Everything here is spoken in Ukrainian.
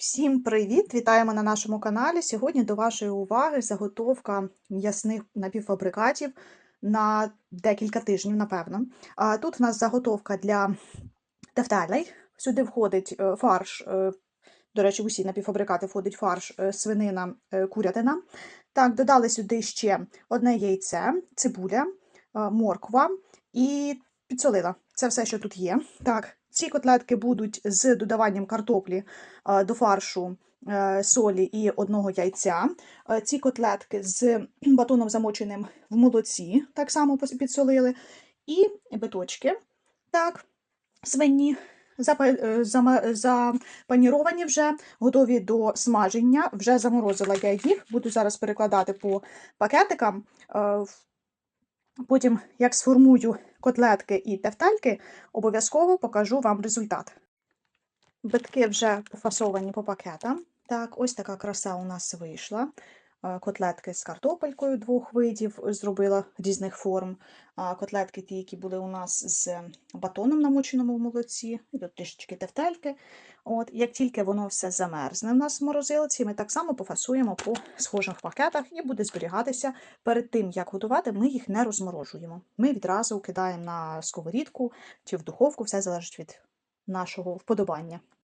Всім привіт! Вітаємо на нашому каналі. Сьогодні до вашої уваги заготовка м'ясних напівфабрикатів на декілька тижнів, напевно. Тут у нас заготовка для тефтелей. Сюди входить е, фарш. е, До речі, в усі напівфабрикати входить фарш, е, свинина, курятина. Так, додали сюди ще одне яйце, цибуля, морква і підсолила. Це все, що тут є. Так, ці котлетки будуть з додаванням картоплі е, до фаршу, е, солі і одного яйця. Е, Ці котлетки з батоном замоченим в молоці, так само підсолили. І биточки, так, свині, запа- запаніровані вже, готові до смаження. Вже заморозила я їх, буду зараз перекладати по пакетикам. Потім, як сформую котлетки і тефтельки, обов'язково покажу вам результат. Битки вже пофасовані по пакетам. Так, ось така краса у нас вийшла. Е, Котлетки з картопелькою двох видів зробила різних форм. Котлетки ті, які були у нас з батоном намоченому в молоці, і тут трішечки тефтельки. От, як тільки воно все замерзне в нас в морозилці, ми так само пофасуємо по схожих пакетах і буде зберігатися. Перед тим, як готувати, ми їх не розморожуємо. Ми відразу кидаємо на сковорідку чи в духовку, все залежить від нашого вподобання.